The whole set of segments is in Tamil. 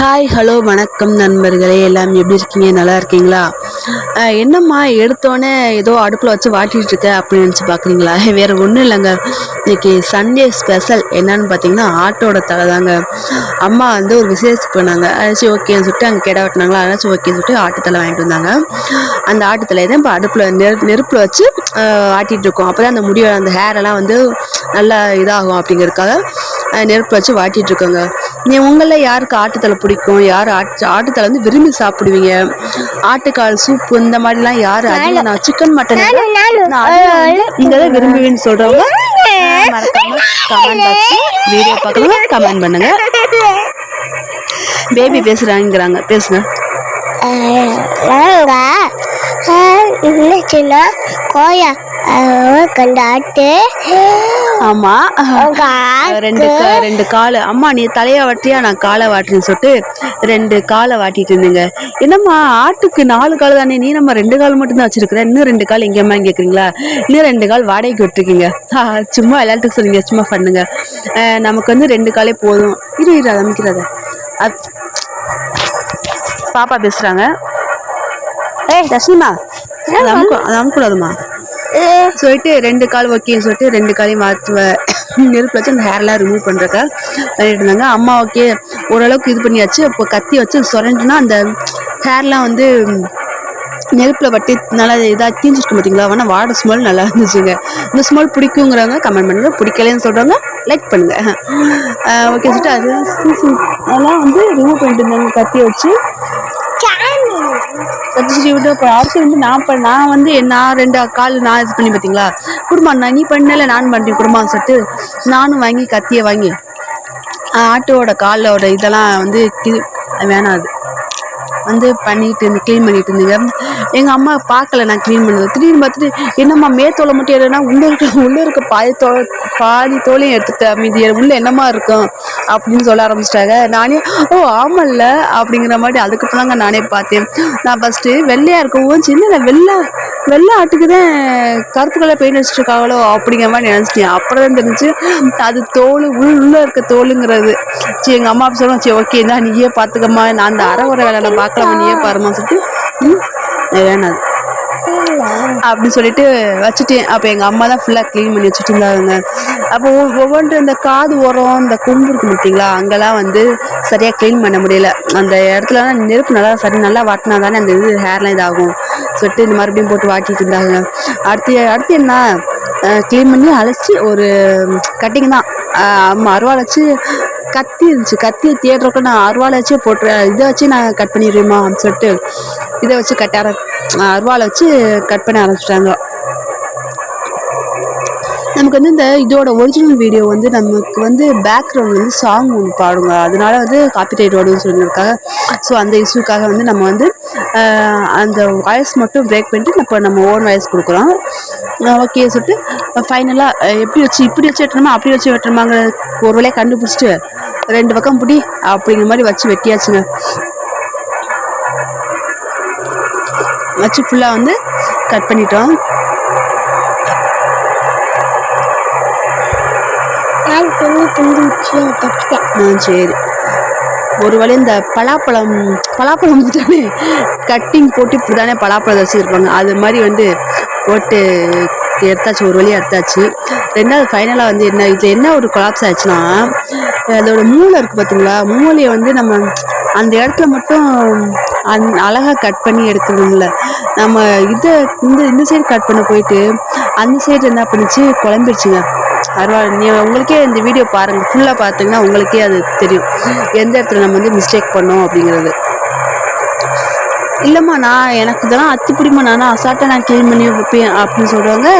ஹாய் ஹலோ வணக்கம் நண்பர்களே. எல்லாம் எப்படி இருக்கீங்க? நல்லா இருக்கீங்களா? என்னம்மா எடுத்தோடனே ஏதோ அடுப்பில் வச்சு வாட்டிட்டு இருக்க அப்படின்னு நினச்சி பார்க்குறீங்களா வேற ஒன்றும் இல்லைங்க. இன்னைக்கு சண்டே ஸ்பெஷல் என்னன்னு பார்த்தீங்கன்னா ஆட்டோட தலை தாங்க. அம்மா வந்து ஒரு விசேஷத்துக்கு போனாங்க. அதாச்சும் ஓகேன்னு சொல்லிட்டு அங்கே கிட வெட்டினாங்களா? அதாச்சும் ஓகேன்னு சொல்லிட்டு ஆட்டுத்தலை வாங்கிட்டு வந்தாங்க. அந்த ஆட்டுத்தலை தான் இப்போ அடுப்பில் நெரு நெருப்பில் வச்சு ஆட்டிகிட்டு இருக்கோம். அப்போ தான் அந்த முடி அந்த ஹேரெல்லாம் வந்து நல்லா இதாகும் அப்படிங்கிறதுக்காக நெருப்பில் நெருப்பு வச்சு வாட்டிட்டு இருக்கோங்க. நீ உங்களில் யாருக்கு ஆட்டுத்தலை பிடிக்கும்? யார் ஆட்டு ஆட்டுத்தலை வந்து விரும்பி சாப்பிடுவீங்க? ஆட்டுக்கால் சூப்பு இந்த மாதிரிலாம் யார்? அதிகம் நான் சிக்கன் மட்டன் இந்த இதை விரும்புவேன்னு சொல்கிறவங்க மறக்காம கமெண்ட் பாக்ஸ் வீடியோ பார்க்கலாம் கமெண்ட் பண்ணுங்க. பேபி பேசுகிறாங்கிறாங்க பேசுங்க. நாங்க இருந்துச்சுன்னா கோயா. கண்டாட்டு. ஆமா. ரெண்டு ரெண்டு காலு. அம்மா நீ தலைய வாட்டியா? நான் காலை வாட்டுறேன்னு சொல்லிட்டு ரெண்டு காலை வாட்டிட்டு இருந்தீங்க. என்னம்மா ஆட்டுக்கு நாலு கால் தானே? நீ நம்ம ரெண்டு கால் மட்டும் தான் வச்சிருக்கிற. இன்னும் ரெண்டு கால் எங்கேம்மா கேக்குறீங்களா இன்னும் ரெண்டு கால் வாடகைக்கு விட்டுருக்கீங்க. சும்மா விளையாட்டுக்கு சொல்லுங்க சும்மா பண்ணுங்க. நமக்கு வந்து ரெண்டு காலே போதும். இரு இரு அமைக்கிறத. பாப்பா பேசுறாங்க. ஏய் அமுக்கு அது அமுக்கூடாதுமா சொல்லிட்டு ரெண்டு கால் ஓகேன்னு சொல்லிட்டு ரெண்டு காலையும் மாற்றுவேன் நெருப்பு வச்சு அந்த ஹேர்லாம் ரிமூவ் பண்ணுறக்கா பண்ணிட்டு இருந்தாங்க. அம்மா ஓகே ஓரளவுக்கு இது பண்ணியாச்சு. இப்போ கத்தி வச்சு சொரண்டுனா அந்த ஹேர்லாம் வந்து நெருப்பில் வட்டி நல்லா இதாக தீஞ்சிருக்கும் பார்த்தீங்களா ஆனால் வாட ஸ்மெல் நல்லா இருந்துச்சுங்க. இந்த ஸ்மெல் பிடிக்குங்கிறவங்க கமெண்ட் பண்ணுங்கள் பிடிக்கலன்னு சொல்கிறவங்க லைக் பண்ணுங்கள் ஓகே சொல்லிட்டு அது அதெல்லாம் வந்து ரிமூவ் பண்ணிட்டு இருந்தாங்க. கத்தி வச்சு கட்டிச்சு விட்டு அப்புறம் அடுத்து வந்து நான் பண்ண நான் வந்து நான் ரெண்டு கால் நான் இது பண்ணி பார்த்தீங்களா? குடும்பம் நான் நீ பண்ணல நான் பண்ணுறேன் குடும்பம் சொல்லிட்டு நானும் வாங்கி கத்தியை வாங்கி ஆட்டோட காலோட இதெல்லாம் வந்து இது வேணாம் அது. வந்து பண்ணிட்டு இருந்து க்ளீன் பண்ணிட்டு இருந்தீங்க. எங்கள் அம்மா பார்க்கல நான் க்ளீன் பண்ணது. திடீர்னு பார்த்துட்டு என்னம்மா மேத்தோலை மட்டும் எடுனா உள்ளே இருக்க உள்ளே இருக்க பாதி தோ பாதி தோலையும் எடுத்துட்டேன் மீதி உள்ளே என்னம்மா இருக்கும்? அப்படின்னு சொல்ல ஆரம்பிச்சிட்டாங்க. நானே ஓ ஆமல்ல அப்படிங்கிற மாதிரி அதுக்கப்புறம் தாங்க நானே பார்த்தேன். நான் ஃபஸ்ட்டு வெள்ளையாக இருக்கவும் சின்ன வெள்ளை வெள்ளை ஆட்டுக்கு தான் கருப்பு கலர் பெயிண்ட் அடிச்சிருக்காங்களோ அப்படிங்கிற மாதிரி நினச்சிட்டேன். அப்புறம் தான் தெரிஞ்சு அது தோல் உள்ளே இருக்க தோலுங்கிறது. சரி எங்கள் அம்மா அப்படி சொல்லணும் சரி ஓகே தான் நீயே பார்த்துக்கம்மா நான் அந்த அரை வர வேலை நான் பார்க்கலாமா நீயே பாருமா சொல்லிட்டு ம் வேணாம் அப்படின்னு சொல்லிட்டு வச்சுட்டேன். அப்போ எங்கள் அம்மா தான் ஃபுல்லாக க்ளீன் பண்ணி வச்சுட்டு இருந்தாங்க. அப்போ ஒவ்வொன்று இந்த காது ஓரம் இந்த கொம்பு இருக்கு பார்த்தீங்களா அங்கெல்லாம் வந்து சரியாக க்ளீன் பண்ண முடியல. அந்த இடத்துலலாம் நெருப்பு நல்லா சரி நல்லா வாட்டினா தானே அந்த இது ஹேர்லாம் இதாகும். சொல்லிட்டு இந்த மறுபடியும் போட்டு வாட்டிட்டு இருந்தாங்க. அடுத்து அடுத்து என்ன? க்ளீன் பண்ணி அழைச்சி ஒரு கட்டிங் தான். அம்மா அருவாள் வச்சு கத்தி இருந்துச்சு. கத்தி தேடுறக்கு நான் அருவாளை வச்சு போட்டு இதை வச்சு நான் கட் பண்ணிடுவேமா அப்படின்னு சொல்லிட்டு இதை வச்சு கட்ட ஆர அருவாளை வச்சு கட் பண்ண ஆரம்பிச்சிட்டாங்க. நமக்கு வந்து இந்த இதோட ஒரிஜினல் வீடியோ வந்து நமக்கு வந்து பேக்ரவுண்ட் வந்து சாங் ஒன்று பாடுங்க. அதனால வந்து காப்பி ரைட் வரும்னு சொல்லியிருக்காங்க. ஸோ அந்த இஷ்யூக்காக வந்து நம்ம வந்து அந்த வாய்ஸ் மட்டும் பிரேக் பண்ணிட்டு இப்போ நம்ம ஓன் வாய்ஸ் கொடுக்குறோம். ஓகே சொல்லிட்டு ஃபைனலாக எப்படி வச்சு இப்படி வச்சு வெட்டணுமா அப்படி வச்சு வெட்டணுமாங்கிற ஒரு வேலையை கண்டுபிடிச்சிட்டு ரெண்டு பக்கம் பிடி அப்படிங்கிற மாதிரி வச்சு வெட்டியாச்சுங்க. வச்சு ஃபுல்லாக வந்து கட் பண்ணிட்டோம். சரி. ஒரு வழி இந்த பலாப்பழம் பலாப்பழம் தானே கட்டிங் போட்டு இப்படி தானே பலாப்பழம் வச்சுருப்பாங்க. அது மாதிரி வந்து போட்டு எடுத்தாச்சு ஒரு வழியாக எடுத்தாச்சு. ரெண்டாவது ஃபைனலாக வந்து என்ன இதில் என்ன ஒரு கொலாப்ஸ் ஆச்சுன்னா அதோட மூளை இருக்குது பார்த்தீங்களா மூளையை வந்து நம்ம அந்த இடத்துல மட்டும் அந் அழகாக கட் பண்ணி எடுக்கணும்ல நம்ம இதை இந்த இந்த சைடு கட் பண்ண போயிட்டு அந்த சைடு என்ன பண்ணிச்சு? குழம்பிடுச்சுங்க அருவாள் நீ உங்களுக்கே இந்த வீடியோ பாருங்கள் ஃபுல்லாக பார்த்தீங்கன்னா உங்களுக்கே அது தெரியும். எந்த இடத்துல நம்ம வந்து மிஸ்டேக் பண்ணோம் அப்படிங்கிறது. இல்லைம்மா நான் எனக்கு இதெல்லாம் அத்துப்பிடிமா நானும் அசால்ட்டாக நான் க்ளீன் பண்ணி வைப்பேன் அப்படின்னு சொல்கிறவங்க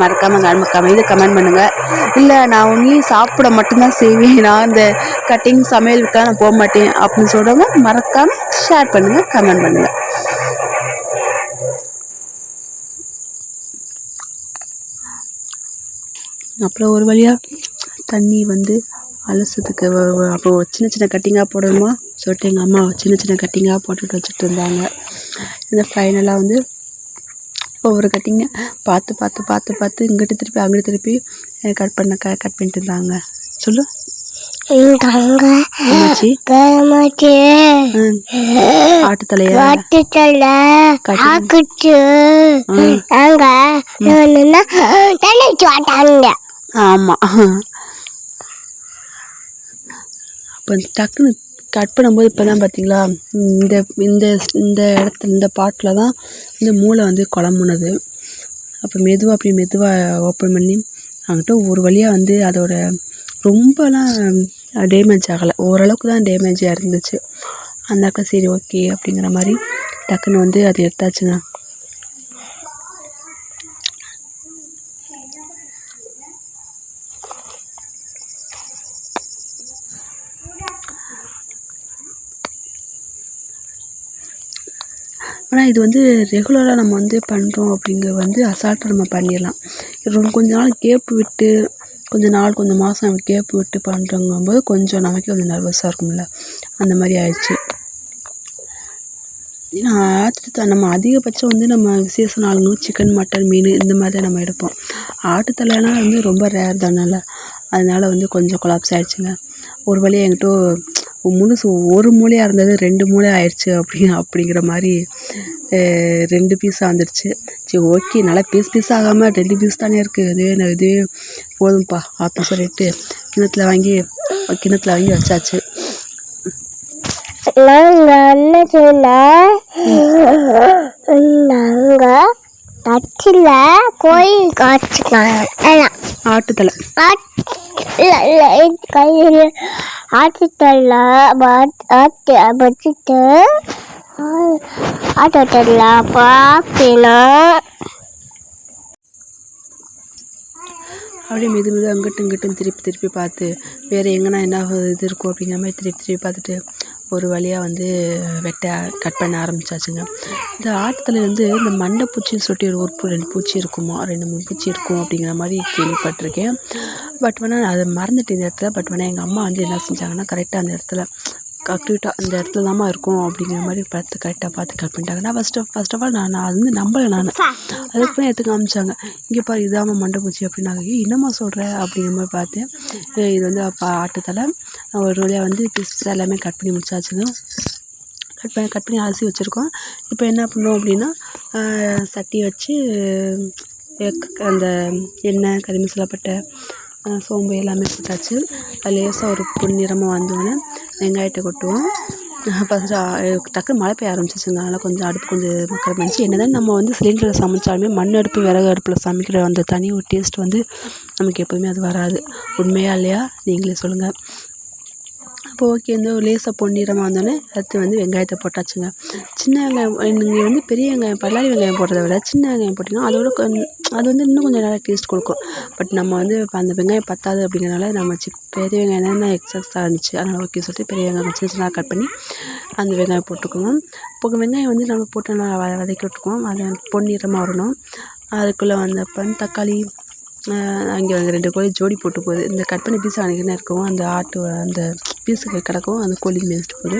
மறக்காமல் மறக்காம இது கமெண்ட் பண்ணுங்கள் இல்லை நான் ஒன்லி சாப்பிட மட்டும்தான் செய்வேன். நான் இந்த கட்டிங் சமையலுக்கெல்லாம் நான் போக மாட்டேன் அப்படின்னு சொல்கிறவங்க மறக்காமல் ஷேர் பண்ணுங்கள் கமெண்ட் பண்ணுங்கள் அப்புறம் ஒரு வழியாக தண்ணி வந்து அலசதுக்கு வ- வ- அப்போ சின்ன சின்ன கட்டிங்காக போடணுமா? சொல்லிட்டு எங்கள் அம்மா சின்ன சின்ன கட்டிங்காக போட்டுட்டு வச்சுட்டு இருந்தாங்க. இந்த ஃபைனலாக வந்து ஒவ்வொரு கட்டிங்க பார்த்து பார்த்து பார்த்து பார்த்து இங்கிட்டு திருப்பி அங்கிட்டு திருப்பி கட் பண்ண க கட் பண்ணிட்டு இருந்தாங்க. சொல்லு. ஆட்டுத்தலையா? ஆமாம் அப்போ டக்குன்னு கட் பண்ணும்போது இப்போ தான் பார்த்தீங்களா இந்த இந்த இந்த இடத்துல இந்த பாட்டில் தான் இந்த மூளை வந்து குழம்புனது. அப்போ மெதுவாக அப்படி மெதுவாக ஓப்பன் பண்ணி அங்கிட்ட ஒரு வழியாக வந்து அதோட ரொம்பலாம் டேமேஜ் ஆகலை. ஓரளவுக்கு தான் டேமேஜாக இருந்துச்சு. அந்த அக்கா சரி ஓகே அப்படிங்கிற மாதிரி டக்குன்னு வந்து அதை எடுத்தாச்சுங்க ஆனால் இது வந்து ரெகுலராக நம்ம வந்து பண்ணுறோம் அப்படிங்கிறது வந்து அசால்ட்டாக நம்ம பண்ணிடலாம். ரொம்ப கொஞ்ச நாள் கேப் விட்டு கொஞ்ச நாள் கொஞ்சம் மாதம் கேப் விட்டு பண்ணுறோங்கும்போது கொஞ்சம் நமக்கே கொஞ்சம் நர்வஸாக இருக்கும்ல. அந்த மாதிரி ஆயிடுச்சு. ஆட்டுத்தலை நம்ம அதிகபட்சம் வந்து நம்ம விசேஷ நாளுங்களும் சிக்கன் மட்டன் மீன் இந்த மாதிரி தான் நம்ம எடுப்போம். ஆட்டுத்தலைனா வந்து ரொம்ப ரேர் தானல. அதனால வந்து கொஞ்சம் கொலாப்ஸ் ஆயிடுச்சுங்க. ஒரு வழியாக என்கிட்ட முழுசு ஒரு மூலையாக இருந்தது ரெண்டு மூலை ஆயிடுச்சு அப்படி அப்படிங்கிற மாதிரி ரெண்டு பீஸாக வந்துடுச்சு. சரி ஓகே நல்லா பீஸ் பீஸ் ஆகாமல் ரெண்டு பீஸ் தானே இருக்குது இதுவே நான் இதுவே போதும்ப்பா அப்படின்னு சொல்லிட்டு கிணத்துல வாங்கி கிணத்துல வாங்கி வச்சாச்சு. நாங்க என்ன செய்யணும் நாங்க தச்சில கோயில் காய்ச்சிக்கலாம் ஆட்டுத்தலை. இல்ல இல்ல கையில் ஆட்டுத்தல்ல ஆட்டு வச்சுட்டு அப்படியே மெது மெது அங்கிட்டும் இங்கிட்டும் திருப்பி திருப்பி பார்த்து வேறு எங்கன்னா என்ன இது இருக்கும் அப்படிங்கிற மாதிரி திருப்பி திருப்பி பார்த்துட்டு ஒரு வழியாக வந்து வெட்ட கட் பண்ண ஆரம்பிச்சாச்சுங்க. இந்த ஆட்டுத்தலை வந்து இந்த மண்டை பூச்சின்னு சொல்லிட்டு ஒரு ஒரு ரெண்டு பூச்சி இருக்குமா ரெண்டு மூணு பூச்சி இருக்கும் அப்படிங்கிற மாதிரி கேள்விப்பட்டிருக்கேன். பட் வேணால் அதை மறந்துட்டு இந்த இடத்துல. பட் வேணால் எங்கள் அம்மா வந்து என்ன செஞ்சாங்கன்னா கரெக்டாக அந்த இடத்துல கரெக்டாக அந்த இடத்துல தாம்மா இருக்கும் அப்படிங்கிற மாதிரி பார்த்து கரெக்டாக பார்த்து கட் பண்ணிட்டாங்க. நான் ஃபஸ்ட்டு ஃபஸ்ட் ஆஃப் ஆல் நான் நான் அது வந்து நம்பலை நான். அதுக்கப்புறம் எடுத்து காமிச்சாங்க. இங்கே பாரு இதாம்மா மண்டை பூச்சி அப்படின்னாங்க. என்னம்மா சொல்கிற அப்படிங்கிற மாதிரி பார்த்தேன். இது வந்து அப்போ ஆட்டுத்தலை. ஒரு வழியாக வந்து பீஸ் எல்லாமே கட் பண்ணி முடிச்சாச்சுங்க. கட் பண்ணி கட் பண்ணி அரிசி வச்சுருக்கோம். இப்போ என்ன பண்ணோம் அப்படின்னா சட்டி வச்சு அந்த எண்ணெய் கறி மசாலாப்பட்டை சோம்பு எல்லாமே போட்டாச்சு. அது லேசாக ஒரு பொன்னிறமாக வந்தோடனே வெங்காயத்தை கொட்டுவோம். ஃபஸ்ட்டு டக்குனு மழை பெய்ய ஆரம்பிச்சிச்சுங்க அதனால் கொஞ்சம் அடுப்பு கொஞ்சம் மக்கள் பண்ணிச்சு என்ன தான் நம்ம வந்து சிலிண்டரில் சமைச்சாலுமே மண் அடுப்பு விறகு அடுப்பில் சமைக்கிற அந்த தனி ஒரு டேஸ்ட் வந்து நமக்கு எப்போதுமே அது வராது. உண்மையா இல்லையா? நீங்களே சொல்லுங்கள் அப்போ ஓகே வந்து ஒரு லேசாக பொன்னிறமாக வந்தோடனே அடுத்து வந்து வெங்காயத்தை போட்டாச்சுங்க. சின்ன வெங்காயம் நீங்கள் வந்து பெரிய வெங்காயம் பல்லாரி வெங்காயம் போடுறத விட சின்ன வெங்காயம் போட்டிங்கன்னா அதோட கொஞ்சம் அது வந்து இன்னும் கொஞ்சம் நல்லா டேஸ்ட் கொடுக்கும். பட் நம்ம வந்து இப்போ அந்த வெங்காயம் பற்றாது அப்படிங்கிறனால நம்ம சி பெரிய வெங்காயம் தான் எக்ஸஸாக இருந்துச்சு அதனால் ஓகே சொல்லிட்டு பெரிய வெங்காயம் சின்ன சின்னதாக கட் பண்ணி அந்த வெங்காயம் போட்டுக்குவோம் இப்போ வெங்காயம் வந்து நம்ம போட்டு நல்லா வ- வதக்கி விட்டுக்குவோம். அது பொன்னிறமாக வரணும். அதுக்குள்ளே வந்தப்போ தக்காளி அங்கே வந்து ரெண்டு கோழி ஜோடி போட்டு போகுது. இந்த கட் பண்ணி பீஸ் அன்றைக்கி இருக்கவும் அந்த ஆட்டு அந்த பீஸுக்கு கிடக்கும். அந்த கோழி மேய்ச்சிட்டு போகுது.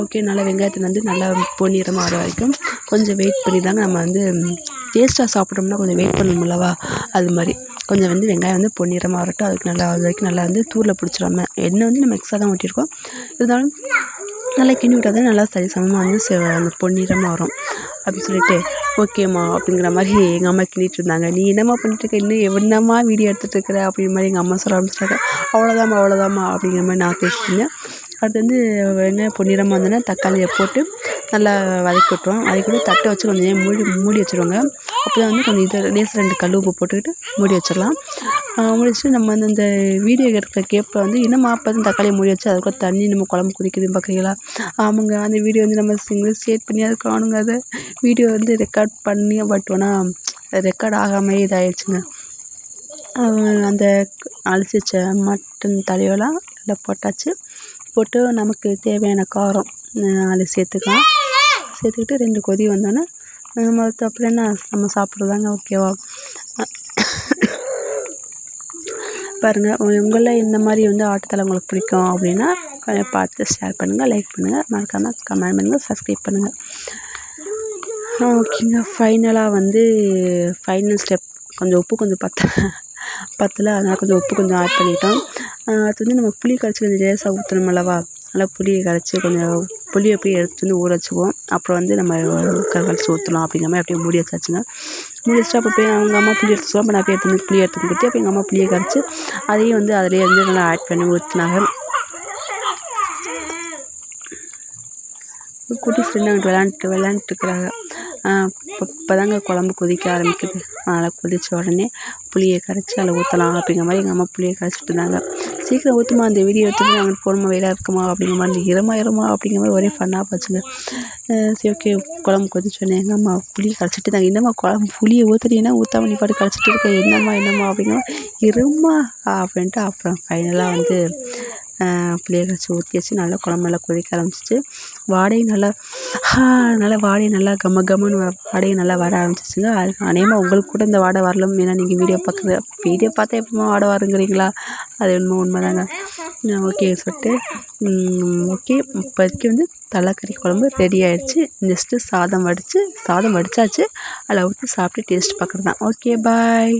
ஓகே நல்லா வெங்காயத்தை வந்து நல்லா பொன்னிறமாக வர வரைக்கும் கொஞ்சம் வெயிட் பண்ணி தாங்க நம்ம வந்து டேஸ்ட்டாக சாப்பிட்டோம்னா கொஞ்சம் வெயிட் பண்ணணும்லவா அது மாதிரி. கொஞ்சம் வந்து வெங்காயம் வந்து பொன்னிறமாக வரட்டும். அதுக்கு நல்லா அது வரைக்கும் நல்லா வந்து தூரில் பிடிச்சிடாம எண்ணெய் வந்து நம்ம எக்ஸ்ட்ரா தான் ஊற்றிருக்கோம் இருந்தாலும் நல்லா கிண்டி விட்டால் தான் நல்லா சரி சமமாக வந்து செ- அந்த பொன்னிறமாக வரும். அப்படின்னு சொல்லிட்டு ஓகேம்மா அப்படிங்கிற மாதிரி எங்கள் அம்மா கிண்டிகிட்டு இருந்தாங்க. நீ என்னம்மா பண்ணிட்டு இருக்க? இன்னும் என்னம்மா வீடியோ எடுத்துகிட்டு இருக்கிற? அப்படிங்கிற மாதிரி எங்கள் அம்மா சொல்ல ஆரம்பிச்சிட்டாங்க. அவ்வளோதாம்மா அவ்வளோதாம்மா அப்படிங்கிற மாதிரி நான் பேசிட்டு அடுத்து வந்து வெங்காயம் பொன்னிறமாக வந்தோடனே தக்காளியை போட்டு நல்லா வதக்கி விட்ருவோம் வதக்கி விட்டு தட்டை வச்சு கொஞ்சம் நேரம் மூடி மூடி வச்சுருவாங்க. அப்போ தான் வந்து கொஞ்சம் இது லேசாக ரெண்டு கல் உப்பு போட்டுக்கிட்டு மூடி வச்சிடலாம். மூடி வச்சுட்டு நம்ம வந்து இந்த வீடியோ எடுக்கிற கேப்பில் வந்து இன்னும் அப்போ தக்காளியை மூடி வச்சு அதுக்குள்ள தண்ணி நம்ம குழம்பு குதிக்குதுன்னு பார்க்குறீங்களா? ஆமாங்க அந்த வீடியோ வந்து நம்ம சிங்கிள் ஸ்டேட் பண்ணி அது காணுங்க. அதை வீடியோ வந்து ரெக்கார்ட் பண்ணி பட் ஆனால் ரெக்கார்ட் ஆகாமே இதாகிடுச்சுங்க அந்த அலசி வச்ச மட்டன் தலையெல்லாம் நல்லா போட்டாச்சு. போட்டு நமக்கு தேவையான காரம் அஹ் அதில் சேர்த்துக்கலாம். சேர்த்துக்கிட்டு ரெண்டு கொதி வந்தோடனே நம்ம அப்புறம் என்ன நம்ம சாப்பிட்றதாங்க ஓகேவா? பாருங்கள் உங்களில் இந்த மாதிரி வந்து ஆட்டத்தில் உங்களுக்கு பிடிக்கும் அப்படின்னா பார்த்து ஷேர் பண்ணுங்கள் லைக் பண்ணுங்கள் மறக்காமல் கமெண்ட் பண்ணுங்கள் சப்ஸ்கிரைப் பண்ணுங்கள் ஓகேங்க ஃபைனலாக வந்து ஃபைனல் ஸ்டெப் கொஞ்சம் உப்பு கொஞ்சம் பத்த பத்தல அதனால் கொஞ்சம் உப்பு கொஞ்சம் ஆட் பண்ணிட்டோம். அது வந்து நம்ம புளி கரைச்சி கொஞ்சம் லேசாக ஊற்றணும் அல்லவா நல்லா புளியை கரைச்சி கொஞ்சம் புளியை போய் எடுத்து வந்து ஊற வச்சுக்குவோம். அப்புறம் வந்து நம்ம கரைச்சி ஊற்றலாம் அப்படிங்கிற மாதிரி அப்படியே மூடி வச்சாச்சுங்க. மூடி வச்சுட்டு அப்போ போய் அவங்க அம்மா புளி எடுத்து சொல்லுவாங்க நான் போய் எடுத்து வந்து புளி எடுத்து கொடுத்து அப்போ எங்கள் அம்மா புளியை கரைச்சி அதையும் வந்து அதிலே வந்து நல்லா ஆட் பண்ணி ஊற்றினாங்க குட்டி ஃப்ரெண்டு அங்கிட்டு விளாண்டுட்டு விளாண்டுட்டுருக்குறாங்க இப்போ தாங்க குழம்பு கொதிக்க ஆரம்பிக்குது. அதனால் கொதித்த உடனே புளியை கரைச்சி அதில் ஊற்றலாம் அப்படிங்கிற மாதிரி எங்கள் அம்மா புளியை கரைச்சிட்டு இருந்தாங்க. சீக்கிரம் ஊற்றுமா அந்த வீடியோ எடுத்துட்டு அங்கிட்டு போகணுமா வெயிலாக இருக்குமா அப்படிங்கிற மாதிரி இரமா இரமா அப்படிங்கிற மாதிரி ஒரே ஃபன்னாக போச்சுங்க. சரி ஓகே குழம்பு கொதிச்சோடனே எங்கள் அம்மா புளி கரைச்சிட்டு இருந்தாங்க. என்னம்மா குழம்பு புளியை ஊற்றுறீங்கன்னா ஊற்றாம நீ பாட்டு கரைச்சிட்டு இருக்கேன் என்னம்மா என்னம்மா அப்படிங்கிற இருமா இரும்மா அப்படின்ட்டு அப்புறம் ஃபைனலாக வந்து புளியை கரைச்சி ஊற்றியாச்சு நல்லா குழம்பு நல்லா கொதிக்க ஆரம்பிச்சிச்சு. வாடையும் நல்லா நல்லா வாடை நல்லா கம கமன்னு வ- வாடையும் நல்லா வர ஆரம்பிச்சிச்சுங்க. அது அநேகமாக உங்களுக்கு கூட இந்த வாடை வரலாம் ஏன்னா நீங்கள் வீடியோ பார்க்குறது வீடியோ பார்த்தா எப்படிமா வாடை வருங்கிறீங்களா? அது என்னமோ உண்மைதாங்க. ஓகே சொல்லிட்டு ஓகே. இப்போதைக்கு வந்து தலைக்கறி குழம்பு ரெடி ஆயிடுச்சு. நெக்ஸ்ட்டு சாதம் வடித்து சாதம் வடித்தாச்சு அதில் ஊற்றி சாப்பிட்டு டேஸ்ட் பார்க்குறது தான் ஓகே பாய்